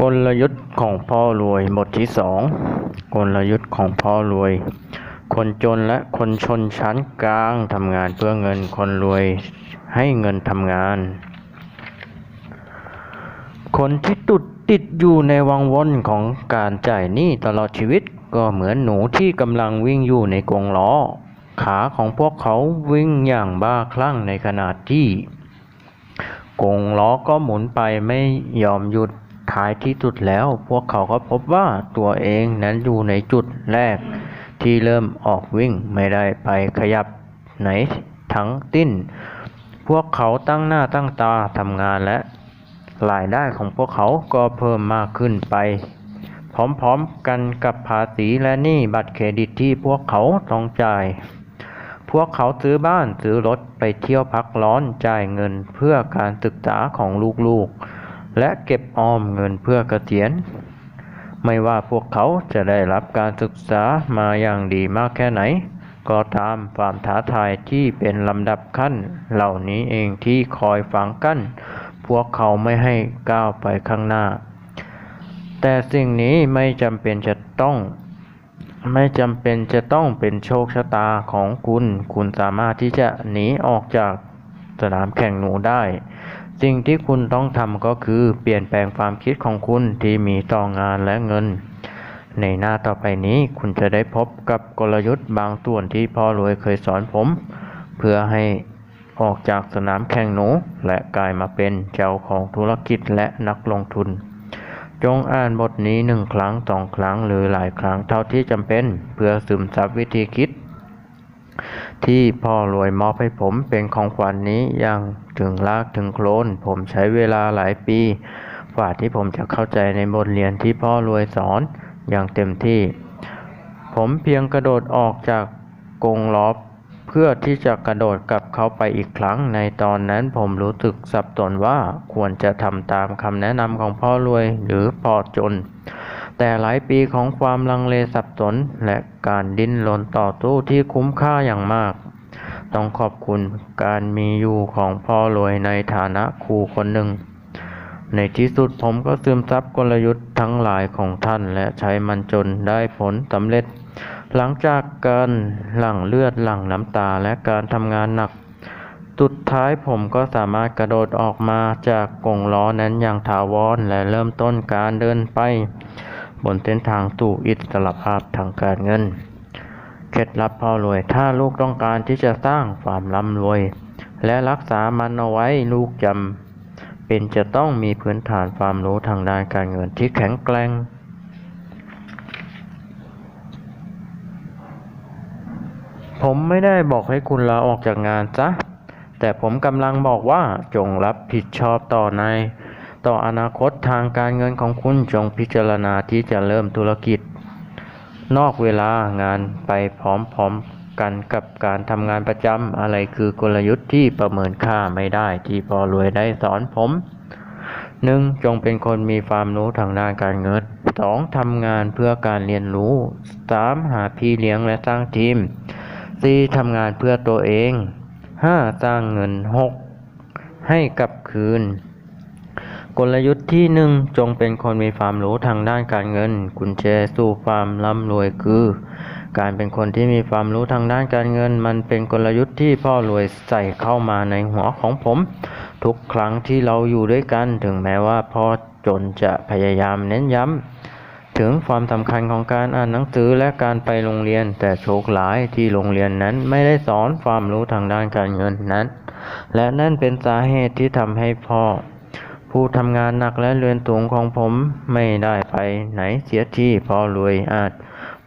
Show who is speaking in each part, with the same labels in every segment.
Speaker 1: กลยุทธ์ของพ่อรวยบทที่สองกลยุทธ์ของพ่อรวย คนจนและคนชนชั้นกลางทำงานเพื่อเงินคนรวยให้เงินทำงาน คนที่ตุดติดอยู่ในวังวนของการจ่ายหนี้ตลอดชีวิตก็เหมือนหนูที่กำลังวิ่งอยู่ในกรงล้อ ขาของพวกเขาวิ่งอย่างบ้าคลั่งในขณะที่ กงล้อก็หมุนไปไม่ยอมหยุดท้ายที่สุดแล้ว พวกเขาก็พบว่าตัวเองนั้นอยู่ในจุดแรก ที่เริ่มออกวิ่งไม่ได้ไปขยับไหนทั้งติ้น พวกเขาตั้งหน้าตั้งตาทำงานและรายได้ของพวกเขาก็เพิ่มมากขึ้นไป พร้อมๆกันกับภาษีและหนี้บัตรเครดิตที่พวกเขาต้องจ่าย พวกเขาซื้อบ้านซื้อรถไปเที่ยวพักร้อนจ่ายเงินเพื่อการศึกษาของลูกๆ และเก็บออมเงินเพื่อเกษียณ ไม่ว่าพวกเขาจะได้รับการศึกษามาอย่างดีมากแค่ไหน ก็ตามความท้าทายที่เป็นลำดับขั้น เหล่านี้เองที่คอยฝังกั้น พวกเขาไม่ให้ก้าวไปข้างหน้า แต่สิ่งนี้ไม่จำเป็นจะต้อง ไม่จำเป็นจะต้องเป็นโชคชะตาของคุณ คุณสามารถที่จะหนีออกจากสนามแข่งหนูได้ สิ่งที่คุณต้องทำก็คือเปลี่ยนแปลงความคิดของคุณที่มีต่องานและเงิน ในหน้าต่อไปนี้คุณจะได้พบกับกลยุทธ์บางส่วนที่พ่อรวยเคยสอนผม เพื่อให้ออกจากสนามแข่งหนู และกลายมาเป็นเจ้าของธุรกิจและนักลงทุน จงอ่านบทนี้หนึ่งครั้งสองครั้งหรือหลายครั้งเท่าที่จำเป็น เพื่อซึมซับวิธีคิด ที่พ่อรวยมอบให้ผมเป็นของขวัญนนี้อย่างถึงรากถึงโคลน ผมใช้เวลาหลายปีกว่าที่ผมจะเข้าใจในบทเรียนที่พ่อรวยสอนอย่างเต็มที่ ผมเพียงกระโดดออกจากกรงล้อ เพื่อที่จะกระโดดกลับเข้าไปอีกครั้ง ในตอนนั้นผมรู้สึกสับสนว่าควรจะทำตามคำแนะนำของพ่อรวยหรือพ่อจน แต่หลายปีของความลังเลสับสนและการดิ้นรนต่อสู้ที่คุ้มค่าอย่างมาก ต้องขอบคุณการมีอยู่ของพ่อรวยในฐานะครูคนหนึ่ง ในที่สุดผมก็ซึมซับกลยุทธ์ทั้งหลายของท่านและใช้มันจนได้ผลสำเร็จ หลังจากการหลั่งเลือดหลั่งน้ำตาและการทำงานหนัก สุดท้ายผมก็สามารถกระโดดออกมาจากกรงล้อนั้นอย่างถาวรและเริ่มต้นการเดินไป บนเส้นทางสู่อิสรภาพทางการเงิน เคล็ดลับพ่อรวย ถ้าลูกต้องการที่จะสร้างความร่ำรวย และรักษามันเอาไว้ลูกจำเป็นจะต้องมีพื้นฐานความรู้ทางด้านการเงินที่แข็งแกร่ง ผมไม่ได้บอกให้คุณลาออกจากงานซะแต่ผมกำลังบอกว่าจงรับผิดชอบต่อใน ต่ออนาคตทางการเงินของคุณจงพิจารณาที่จะเริ่มธุรกิจ นอกเวลางานไปพร้อมๆกันกับการทำงานประจำอะไรคือกลยุทธ์ที่ประเมินค่าไม่ได้ที่พอรวยได้สอนผมหนึ่งจงเป็นคนมีความรู้ทางด้านการเงินสองทำงานเพื่อการเรียนรู้สามหาพี่เลี้ยงและสร้างทีม สี่ทำงานเพื่อตัวเองห้าสร้างเงินหกให้กลับคืน กลยุทธ์ที่หนึ่งจงเป็นคนมีความรู้ทางด้านการเงิน กุญแจสู่ความร่ำรวยคือ การเป็นคนที่มีความรู้ทางด้านการเงิน มันเป็นกลยุทธ์ที่พ่อรวยใส่เข้ามาในหัวของผม ทุกครั้งที่เราอยู่ด้วยกัน ถึงแม้ว่าพ่อจนจะพยายามเน้นย้ำ ถึงความสำคัญของการอ่านหนังสือและการไปโรงเรียน แต่โชคร้ายที่โรงเรียนนั้นไม่ได้สอนความรู้ทางด้านการเงินนั้น และนั่นเป็นสาเหตุที่ทำให้พ่อ ผู้ทำงานหนักและเรียนสูงของผมไม่ได้ไปไหนเสียที่พราะรวยอาจ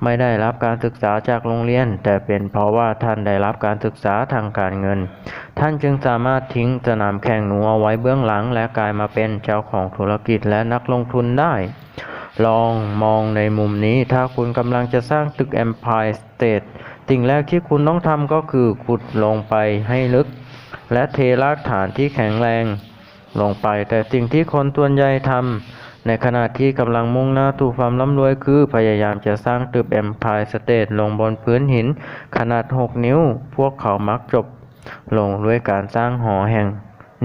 Speaker 1: ไม่ได้รับการศึกษาจากโรงเรียน แต่เป็นเพราะว่าท่านได้รับการศึกษาทางการเงิน ท่านจึงสามารถทิ้งสนามแข่งหนูเอาไว้เบื้องหลัง และกลายมาเป็นเจ้าของธุรกิจและนักลงทุนได้ ลองมองในมุมนี้ถ้าคุณกำลังจะสร้างตึก Empire State สิ่งแรกที่คุณต้องทำก็คือขุดลงไปให้ลึก และเทรากฐานที่แข็งแรง ลงไป แต่สิ่งที่คนส่วนใหญ่ทำในขณะที่กำลังมุ่งหน้าสู่ความร่ำรวยคือพยายามจะสร้างตึก Empire State ลงบนพื้นหินขนาด 6 นิ้ว พวกเขามักจบลงด้วยการสร้างหอแห่ง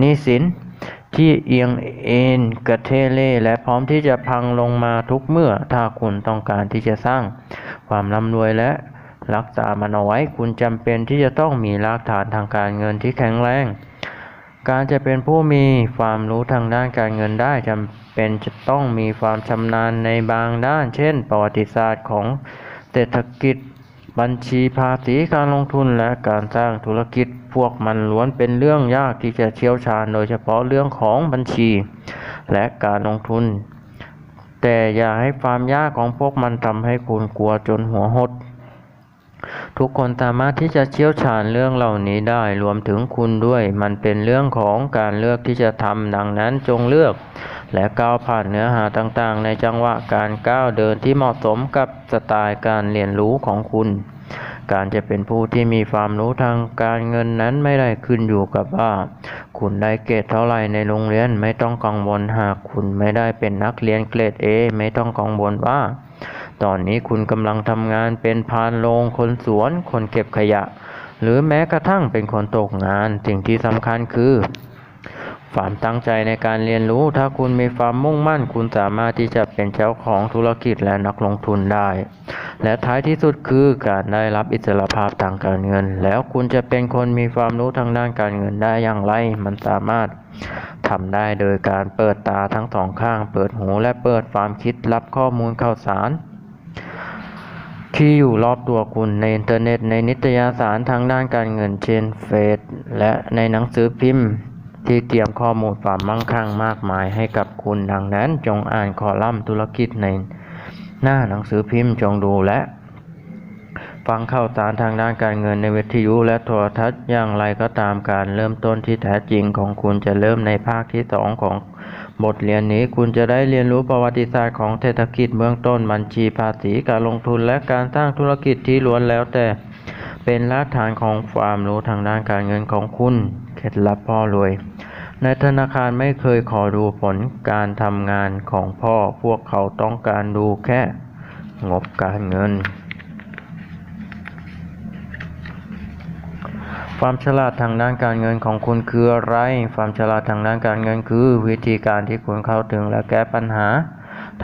Speaker 1: นี้สิน ที่เอียงเอ็นกระเทเล่และพร้อมที่จะพังลงมาทุกเมื่อ ถ้าคุณต้องการที่จะสร้าง ความร่ำรวยและรักษามันเอาไว้ คุณจำเป็นที่จะต้องมีรากฐานทางการเงินที่แข็งแรง การจะเป็นผู้มีความรู้ทางด้านการเงินได้จำเป็นจะต้องมีความชำนาญในบางด้าน เช่น ประวัติศาสตร์ของเศรษฐกิจ บัญชีภาษีการลงทุนและการสร้างธุรกิจ พวกมันล้วนเป็นเรื่องยากที่จะเชี่ยวชาญโดยเฉพาะเรื่องของบัญชี และการลงทุน แต่อย่าให้ความยากของพวกมันทำให้คุณกลัวจนหัวหด ทุกคนสามารถที่จะเชี่ยวชาญเรื่องเหล่านี้ได้รวมถึงคุณด้วย มันเป็นเรื่องของการเลือกที่จะทำดังนั้นจงเลือก และก้าวผ่านเนื้อหาต่างๆ ในจังหวะการก้าวเดินที่เหมาะสมกับสไตล์การเรียนรู้ของคุณ การจะเป็นผู้ที่มีความรู้ทางการเงินนั้นไม่ได้ขึ้นอยู่กับว่า คุณได้เกรดเท่าไหร่ในโรงเรียนไม่ต้องกังวลหากคุณไม่ได้เป็นนักเรียนเกรด A ไม่ต้องกังวลว่า ตอนนี้คุณกำลังทำงานเป็นพานโรงคนสวน คนเก็บขยะ หรือแม้กระทั่งเป็นคนตกงานสิ่งที่สำคัญคือความตั้งใจในการเรียนรู้ถ้าคุณมีความมุ่งมั่น คุณสามารถที่จะเป็นเจ้าของธุรกิจและนักลงทุนได้ และท้ายที่สุดคือการได้รับอิสรภาพทางการเงิน แล้วคุณจะเป็นคนมีความรู้ทางด้านการเงินได้อย่างไร มันสามารถทำได้โดยการเปิดตาทั้งสองข้าง เปิดหูและเปิดความคิดรับข้อมูลข่าวสารที่อยู่รอบตัวคุณในอินเทอร์เน็ตในนิตยสารทางด้านการเงินเช่นเฟซและในหนังสือพิมพ์ ที่เตรียมข้อมูลความมั่งคั่งมากมายให้กับคุณดังนั้นจงอ่านคอลัมน์ธุรกิจใน หน้าหนังสือพิมพ์จงดูและฟังข่าวสารทางด้านการเงินในวิทยุและโทรทัศน์อย่างไรก็ตามการเริ่มต้นที่แท้จริงของคุณจะเริ่มในภาคที่สองของบทเรียนนี้คุณจะได้เรียนรู้ประวัติศาสตร์ของเศรษฐกิจเบื้องต้นบัญชีภาษีการลงทุนและการสร้างธุรกิจที่ล้วนแล้วแต่เป็นรากฐานของความรู้ทางด้านการเงินของคุณ เคล็ดลับพ่อรวย ในธนาคารไม่เคยขอดูผลการทำงานของพ่อ พวกเขาต้องการดูแค่งบการเงิน ความฉลาดทางด้านการเงินของคุณคืออะไร ความฉลาดทางด้านการเงินคือ วิธีการที่คุณเข้าถึงและแก้ปัญหา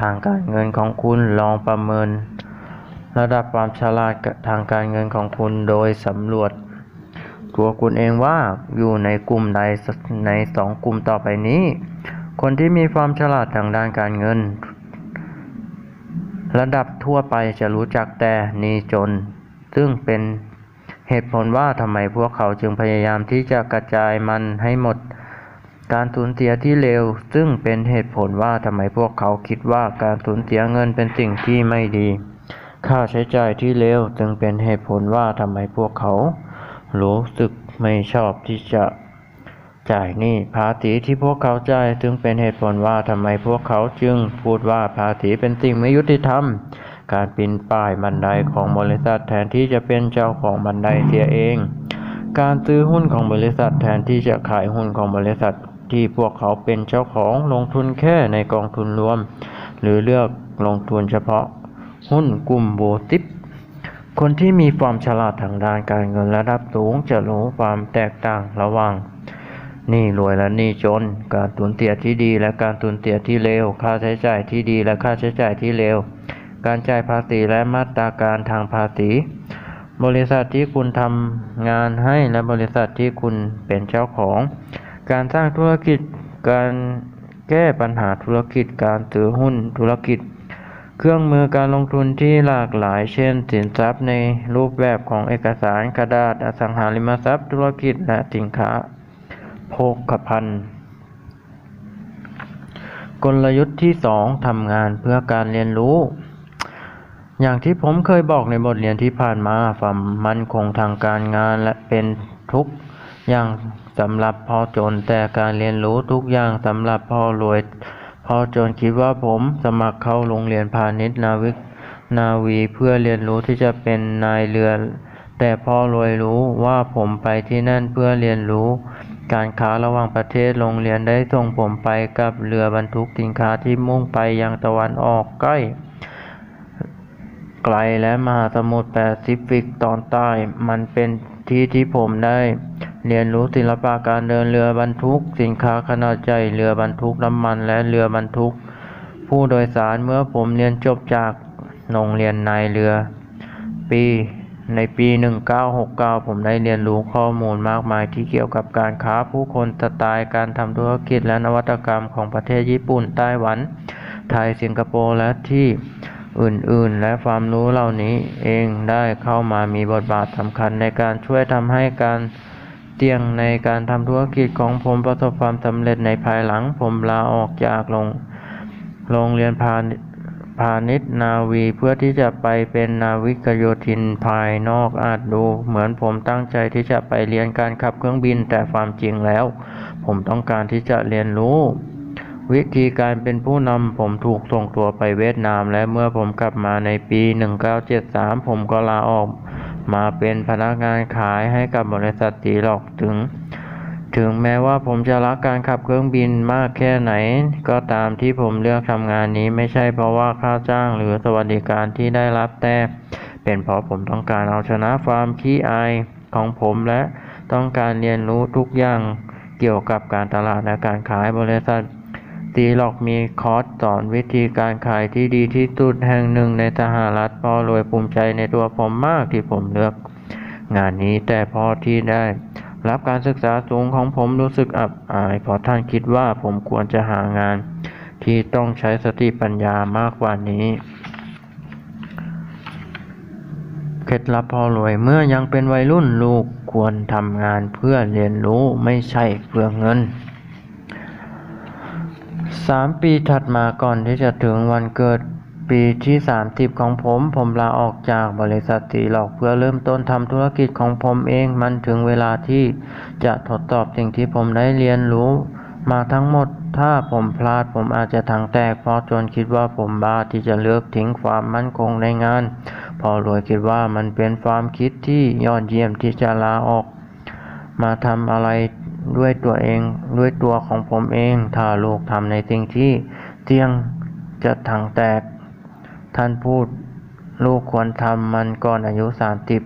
Speaker 1: ทางการเงินของคุณลองประเมิน ระดับความฉลาดทางการเงินของคุณโดยสำรวจ ตัวคุณเองว่าอยู่ในกลุ่มใดในสองกลุ่มต่อไปนี้ คนที่มีความฉลาดทางด้านการเงิน ระดับทั่วไปจะรู้จักแต่นีจน ซึ่งเป็นเหตุผลว่าทำไมพวกเขาจึงพยายามที่จะกระจายมันให้หมด การสูญเสียที่เร็วซึ่งเป็นเหตุผลว่าทำไมพวกเขาคิดว่าการสูญเสียเงินเป็นสิ่งที่ไม่ดี ค่าใช้จ่ายที่เร็วจึงเป็นเหตุผลว่าทำไมพวกเขา รู้สึกไม่ชอบที่จะจ่ายหนี้ภาษีที่พวกเขาจ่ายจึงเป็นเหตุผลว่าทำไมพวกเขาจึงพูดว่าภาษีเป็นสิ่งไม่ยุติธรรม การปีนป่ายบันไดของบริษัทแทนที่จะเป็นเจ้าของบันไดเสียเอง การซื้อหุ้นของบริษัทแทนที่จะขายหุ้นของบริษัทที่พวกเขาเป็นเจ้าของลงทุนแค่ในกองทุนรวม หรือเลือกลงทุนเฉพาะหุ้นกลุ่มโบติป คนที่มีความฉลาดทางด้านการเงินระดับสูงจะรู้ความแตกต่างระหว่างหนี้รวยและหนี้จน การตุนเตียที่ดีและการตุนเตียที่เลว ค่าใช้จ่ายที่ดีและค่าใช้จ่ายที่เลว การจ่ายภาษีและมาตราการทางภาษี บริษัทที่คุณทำงานให้และบริษัทที่คุณเป็นเจ้าของ การสร้างธุรกิจ การแก้ปัญหาธุรกิจ การถือหุ้นธุรกิจ เครื่องมือการลงทุนที่หลากหลาย เช่น สินทรัพย์ในรูปแบบของเอกสารกระดาษ อสังหาริมทรัพย์ ธุรกิจ และสินค้าโภคภัณฑ์ กลยุทธ์ที่ 2ทำงานเพื่อการเรียนรู้ อย่างที่ผมเคยบอกในบทเรียนที่ผ่านมาความมั่นคงทางการงานและเป็นทุกอย่างสำหรับพอจนแต่การเรียนรู้ทุกอย่างสำหรับพอรวย พ่อจนคิดว่าผมสมัครเข้าโรงเรียนพาณิชย์นาวิกนาวีเพื่อเรียนรู้ที่จะเป็นนายเรือ แต่พ่อรวยรู้ว่าผมไปที่นั่นเพื่อเรียนรู้ การค้าระหว่างประเทศโรงเรียนได้ส่งผมไปกับเรือบรรทุกสินค้าที่มุ่งไปยังตะวันออกใกล้ ไกลและมหาสมุทรแปซิฟิกตอนใต้ มันเป็น ที่ที่ผมได้ เรียนรู้ศิลปะการเดินเรือบรรทุก สินค้าขนาดใหญ่เรือบรรทุกน้ำมันและเรือบรรทุก ผู้โดยสารเมื่อผมเรียนจบจากโรงเรียนนายเรือ ปีในปี 1969 ผมได้เรียนรู้ข้อมูลมากมายที่เกี่ยวกับการค้าผู้คนสไตล์การทำธุรกิจและนวัตกรรมของประเทศญี่ปุ่นไต้หวัน ไทยสิงคโปร์และที่ อื่นๆ และความรู้เหล่านี้เองได้เข้ามามีบทบาทสำคัญในการช่วยทำให้การเตียงในการทำธุรกิจของผมประสบความสำเร็จในภายหลังผมลาออกจากโรงโรงเรียนพาณิพาณิชย์นาวีเพื่อที่จะไปเป็นนาวิกโยธินภายนอกอาจดู เหมือนผมตั้งใจที่จะไปเรียนการขับเครื่องบินแต่ความจริงแล้ว ผมต้องการที่จะเรียนรู้ วิธีการเป็นผู้นำผมถูกส่งตัวไปเวียดนาม และเมื่อผมกลับมาในปี 1973 ผมก็ลาออกมาเป็นพนักงานขายให้กับบริษัทตีหลอกถึง ถึงแม้ว่าผมจะรักการขับเครื่องบินมากแค่ไหน ก็ตามที่ผมเลือกทำงานนี้ไม่ใช่เพราะว่าค่าจ้างหรือสวัสดิการที่ได้รับแต่ เป็นเพราะผมต้องการเอาชนะความขี้อายของผมและต้องการเรียนรู้ทุกอย่างเกี่ยวกับการตลาดและการขายบริษัท ตีหลอกมีคอร์สสอนวิธีการขายที่ดีที่สุดแห่งหนึ่งในสหรัฐพ่อรวยภูมิใจในตัวผมมากที่ผมเลือก งานนี้แต่พอที่ได้ รับการศึกษาสูงของผมรู้สึกอับอายเพราะท่านคิดว่าผมควรจะหางาน ที่ต้องใช้สติปัญญามากกว่านี้เคล็ดลับพอรวยเมื่อยังเป็นวัยรุ่นลูกควรทำงานเพื่อเรียนรู้ไม่ใช่เพื่อเงิน สามปีถัดมาก่อนที่จะถึงวันเกิดปีที่ 30 ของผม ผมลาออกจากบริษัทตีหลอกเพื่อเริ่มต้นทำธุรกิจของผมเอง มันถึงเวลาที่จะทดสอบสิ่งที่ผมได้เรียนรู้ มาทั้งหมด ถ้าผมพลาดผมอาจจะถังแตก เพราะจนคิดว่าผมบ้าที่จะเลือกทิ้งความมั่นคงในงาน พอรวยคิดว่ามันเป็นความคิดที่ยอดเยี่ยมที่จะลาออก มาทำอะไร ด้วยตัวเองด้วยตัวของผมเอง ถ้าลูกทำในสิ่งที่เที่ยงจะถังแตก ท่านพูด ลูกควรทำมันก่อนอายุสามสิบ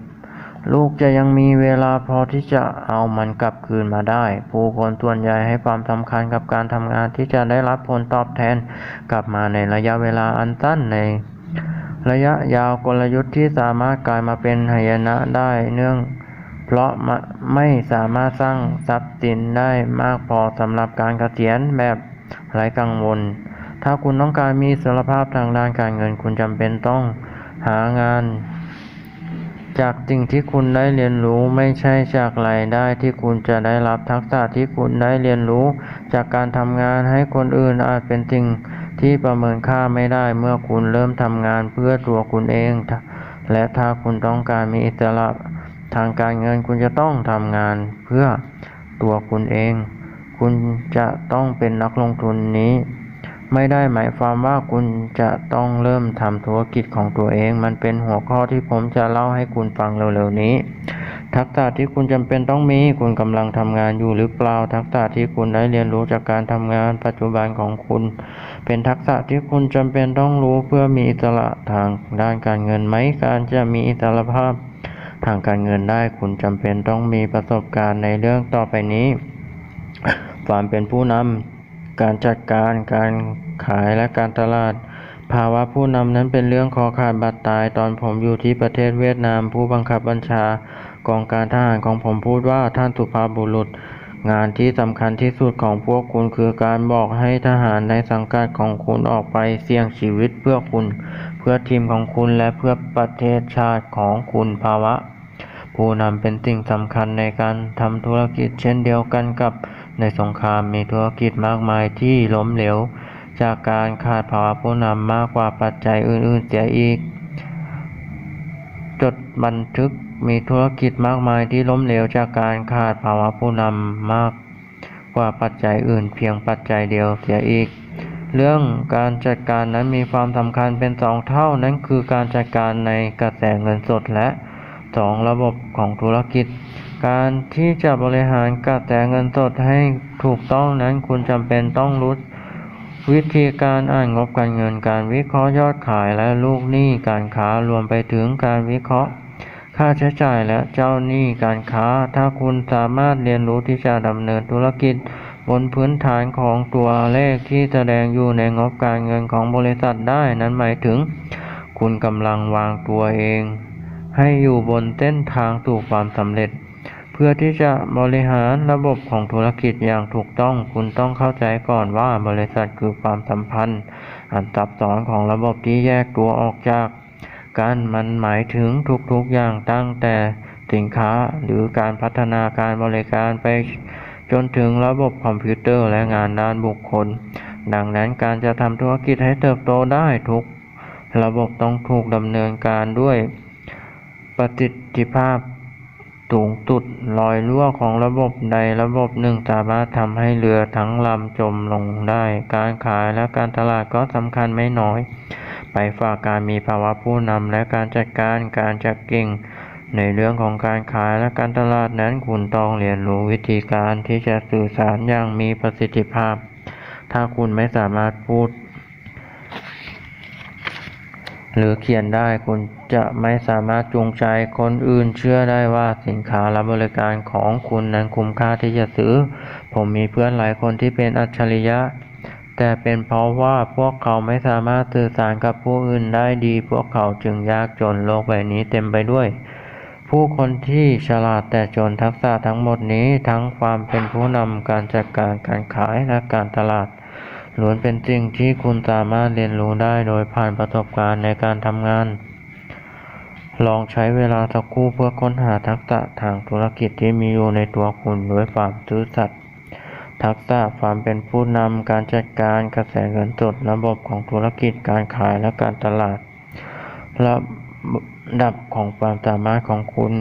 Speaker 1: ลูกจะยังมีเวลาพอที่จะเอามันกลับคืนมาได้ ผู้คนส่วนใหญ่ให้ความสำคัญกับการทำงานที่จะได้รับผลตอบแทนกลับมาในระยะเวลาอันสั้นใน ระยะยาวกลยุทธ์ที่สามารถกลายมาเป็นหายนะได้เนื่อง เพราะไม่สามารถสร้างทรัพย์สินได้มากพอสำหรับการเกษียณแบบไร้กังวล ถ้าคุณต้องการมีสรภาพทางด้านการเงินคุณจำเป็นต้องหางาน จากสิ่งที่คุณได้เรียนรู้ไม่ใช่จากรายได้ที่คุณจะได้รับทักษะที่คุณได้เรียนรู้ จากการทำงานให้คนอื่นอาจเป็นสิ่งที่ประเมินค่าไม่ได้เมื่อคุณเริ่มทำงานเพื่อตัวคุณเอง และถ้าคุณต้องการมีอิสระ ทางการเงินคุณจะต้องทำงานเพื่อตัวคุณเอง คุณจะต้องเป็นนักลงทุนนี้ ไม่ได้หมายความว่าคุณจะต้องเริ่มทำธุรกิจของตัวเอง มันเป็นหัวข้อที่ผมจะเล่าให้คุณฟังเร็วๆนี้ ทักษะที่คุณจำเป็นต้องมี คุณกำลังทำงานอยู่หรือเปล่า ทักษะที่คุณได้เรียนรู้จากการทำงานปัจจุบันของคุณ เป็นทักษะที่คุณจำเป็นต้องรู้เพื่อมีอิสระทางด้านการเงินไหมการจะมีอิสรภาพ ทางการเงินได้คุณจำเป็นต้องมีประสบการณ์ในเรื่องต่อไปนี้ ความเป็นผู้นำการจัดการการขายและการตลาด ภาวะผู้นำนั้นเป็นเรื่องคอขาดบาดตายตอนผมอยู่ที่ประเทศเวียดนาม ผู้บังคับบัญชากองการทหารของผมพูดว่าท่านสุภาพบุรุษ งานที่สำคัญที่สุดของพวกคุณคือการบอกให้ทหารในสังกัดของคุณออกไปเสี่ยงชีวิตเพื่อคุณ เพื่อทีมของคุณและเพื่อประเทศชาติของคุณภาวะ ผู้นำเป็นสิ่งสำคัญในการทำธุรกิจเช่นเดียวกันกับในสงครามมีธุรกิจมากมายที่ล้มเหลว จากการขาดภาวะผู้นำมากกว่าปัจจัยอื่นๆเสียอีก จดบันทึกมีธุรกิจมากมายที่ล้มเหลวจากการขาดภาวะผู้นำมากกว่าปัจจัยอื่นเพียงปัจจัยเดียวเสียอีก เรื่องการจัดการนั้นมีความสำคัญเป็นสองเท่านั้นคือการจัดการในกระแสเงินสดและ สองระบบของธุรกิจ การที่จะบริหารกระแสเงินสดให้ถูกต้องนั้นคุณจำเป็นต้องรู้วิธีการอ่านงบการเงิน การวิเคราะห์ยอดขายและลูกหนี้การค้ารวมไปถึงการวิเคราะห์ ค่าใช้จ่ายและเจ้าหนี้การค้า ถ้าคุณสามารถเรียนรู้ที่จะดำเนินธุรกิจ บนพื้นฐานของตัวเลขที่แสดงอยู่ในงบการเงินของบริษัทได้นั้นหมายถึง คุณกำลังวางตัวเอง ให้อยู่บนเส้นทางสู่ความสำเร็จ เพื่อที่จะบริหารระบบของธุรกิจอย่างถูกต้อง คุณต้องเข้าใจก่อนว่าบริษัทคือความสัมพันธ์ อันซับซ้อนของระบบที่แยกตัวออกจากกันมันหมายถึงทุกๆอย่างตั้งแต่สินค้าหรือการพัฒนาการบริการไปจนถึงระบบคอมพิวเตอร์และงานด้านบุคคล ดังนั้นการจะทำธุรกิจให้เติบโตได้ทุก ระบบต้องถูกดำเนินการด้วย ประสิทธิภาพสูงสุดรอยรั่วของระบบใดระบบหนึ่งสามารถทำให้เรือทั้งลำจมลงได้ การขายและการตลาดก็สำคัญไม่น้อย ไปฝากการมีภาวะผู้นำและการจัดการการจัดเก่ง ในเรื่องของการขายและการตลาดนั้นคุณต้องเรียนรู้วิธีการที่จะสื่อสารอย่างมีประสิทธิภาพ ถ้าคุณไม่สามารถพูด หรือเขียนได้คุณจะไม่สามารถจูงใจคนอื่นเชื่อได้ว่าสินค้าและบริการของคุณนั้นคุ้มค่าที่จะซื้อ ผมมีเพื่อนหลายคนที่เป็นอัจฉริยะ แต่เป็นเพราะว่าพวกเขาไม่สามารถสื่อสารกับผู้อื่นได้ดี พวกเขาจึงยากจนโลกใบนี้เต็มไปด้วย ผู้คนที่ฉลาดแต่จนทักษะทั้งหมดนี้ทั้งความเป็นผู้นำการจัดการการขายและการตลาด ล้วนเป็นสิ่งที่คุณสามารถเรียนรู้ได้โดยผ่านประสบการณ์ในการทำงาน ลองใช้เวลาสักครู่เพื่อค้นหาทักษะทางธุรกิจที่มีอยู่ในตัวคุณด้วยความซื่อสัตย์ทักษะความเป็นผู้นำการจัดการกระแสเงินสดระบบของธุรกิจการขายและการตลาดระดับของความสามารถของคุณ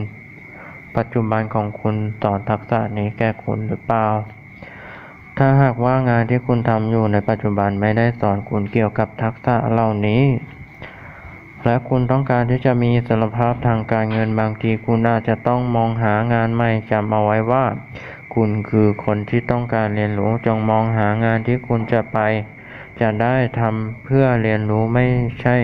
Speaker 1: ปัจจุบันของคุณสอนทักษะนี้แก่คุณหรือเปล่า ถ้าหากว่างานที่คุณทำอยู่ในปัจจุบันไม่ได้สอนคุณเกี่ยวกับทักษะเหล่านี้ และคุณต้องการที่จะมีอิสรภาพทางการเงินบางทีคุณอาจจะต้องมองหางานใหม่จำเอาไว้ว่า คุณคือคนที่ต้องการเรียนรู้จงมองหางานที่คุณจะไป จะได้ทำเพื่อเรียนรู้ไม่ใช่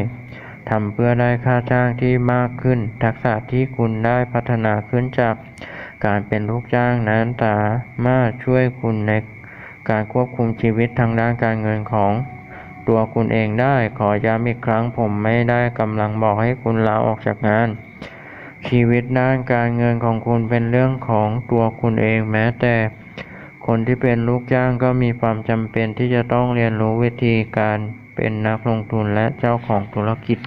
Speaker 1: ทำเพื่อได้ค่าจ้างที่มากขึ้น ทักษะที่คุณได้พัฒนาขึ้นจากการเป็นลูกจ้างนั้นสามารถช่วยคุณใน การควบคุมชีวิตทางด้านการเงินของตัวคุณเองได้ ขอย้ำอีกครั้งผมไม่ได้กำลังบอกให้คุณลาออกจากงาน ชีวิตด้านการเงินของคุณเป็นเรื่องของตัวคุณเองแม้แต่ คนที่เป็นลูกจ้างก็มีความจำเป็นที่จะต้องเรียนรู้วิธีการเป็นนักลงทุนและเจ้าของธุรกิจ